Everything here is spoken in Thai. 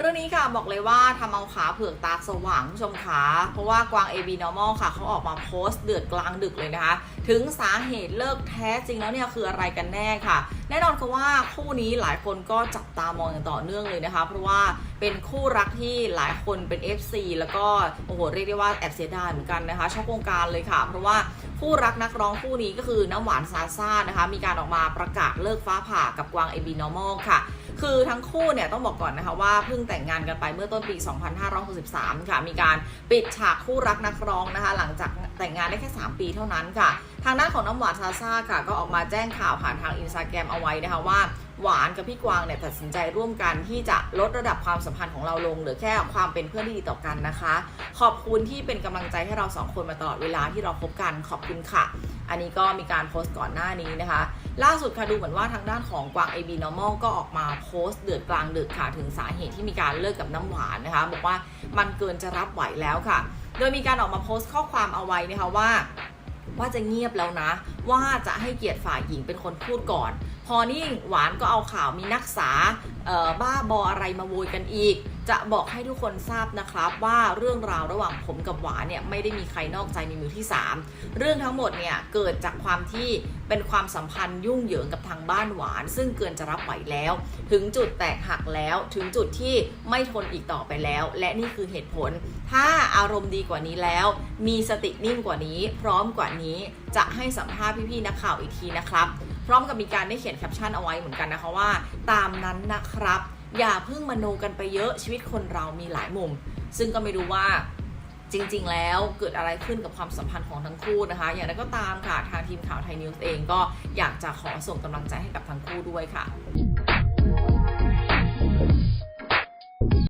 Pero รื่องนี้ค่ะบอกเลยว่าทำเอาขาเผือกตาสว่างผู้ชมขาเพราะว่ากวาง AB Normal ค่ะเขาออกมาโพสต์เดือดกลางดึกเลยนะคะ ถึงสาเหตุเลิกแท้จริงแล้วเนี่ยคืออะไรกันแน่ค่ะ แน่นอนคือว่าคู่นี้หลายคนก็จับตามองอย่างต่อเนื่องเลยนะคะ เพราะว่าเป็นคู่รักที่หลายคนเป็น FC แล้วก็โอ้โหเรียกได้ว่าแอบเสียดายเหมือนกันนะคะชอบวงการเลยค่ะ เพราะว่าคู่รักนักร้องคู่นี้ก็คือน้ำหวานซาซ่านะคะ มีการออกมาประกาศเลิกฟ้าผ่ากับกวาง AB Normal ค่ะ คือทั้งคู่เนี่ยต้องบอกก่อนนะคะว่าเพิ่งแต่งงานกันไปเมื่อต้นปี 2563 ค่ะ มีการปิดฉากคู่รักนักร้องนะคะ หลังจากแต่งงานได้แค่ 3 ปีเท่านั้นค่ะ ทางด้านของน้ำหวานซาซ่าค่ะ ก็ออกมาแจ้งข่าวผ่านทางอินสตาแกรมเอาไว้นะคะว่า หวานกับพี่กวางเนี่ยตัดสินใจร่วมกันที่จะลดระดับความสัมพันธ์ของเราลงเหลือแค่ความเป็นเพื่อนที่ดีต่อกันนะคะ ขอบคุณที่เป็นกำลังใจให้เราสองคนมาตลอดเวลาที่เราคบกันขอบคุณค่ะ อันนี้ก็มีการโพสต์ก่อนหน้านี้นะคะ ล่าสุดค่ะดูเหมือนว่าทางด้านของกวาง AB Normal ก็ออกมาโพสต์เดือดกลางดึกค่ะถึงสาเหตุที่มีการเลิกกับน้ำหวานนะคะ บอกว่ามันเกินจะรับไหวแล้วค่ะ โดยมีการออกมาโพสต์ข้อความเอาไว้นะคะว่า ว่าจะเงียบแล้วนะ ว่าจะให้เกียรติฝ่ายหญิงเป็นคนพูดก่อน พอนี่หวานก็เอาข่าวมีนักษาบ้าบออะไรมาโวยกันอีก จะบอกให้ทุกคนทราบนะครับว่าเรื่องราวระหว่างผมกับหวานเนี่ยไม่ได้มีใครนอกใจมีมือที่ 3 เรื่องทั้งหมดเนี่ยเกิดจากความที่เป็นความสัมพันธ์ยุ่งเหยิงกับทางบ้านหวาน ซึ่งเกินจะรับไหวแล้ว ถึงจุดแตกหักแล้ว ถึงจุดที่ไม่ทนอีกต่อไปแล้ว และนี่คือเหตุผล ถ้าอารมณ์ดีกว่านี้แล้ว มีสตินิ่งกว่านี้ พร้อมกว่านี้จะให้สัมภาษณ์พี่ๆนักข่าวอีกทีนะครับ พร้อมกับมีการได้เขียนแคปชั่นเอาไว้เหมือนกันนะคะว่า ตามนั้นนะครับ อย่าเพิ่งมโนกันไปเยอะชีวิตคนเรามีหลายมุม ซึ่งก็ไม่รู้ว่าจริง ๆ แล้วเกิดอะไรขึ้นกับความสัมพันธ์ของทั้งคู่นะคะ อย่างไรก็ตามค่ะ ทางทีมข่าวไทยนิวส์เองก็อยากจะขอส่งกำลังใจให้กับทั้งคู่ด้วยค่ะ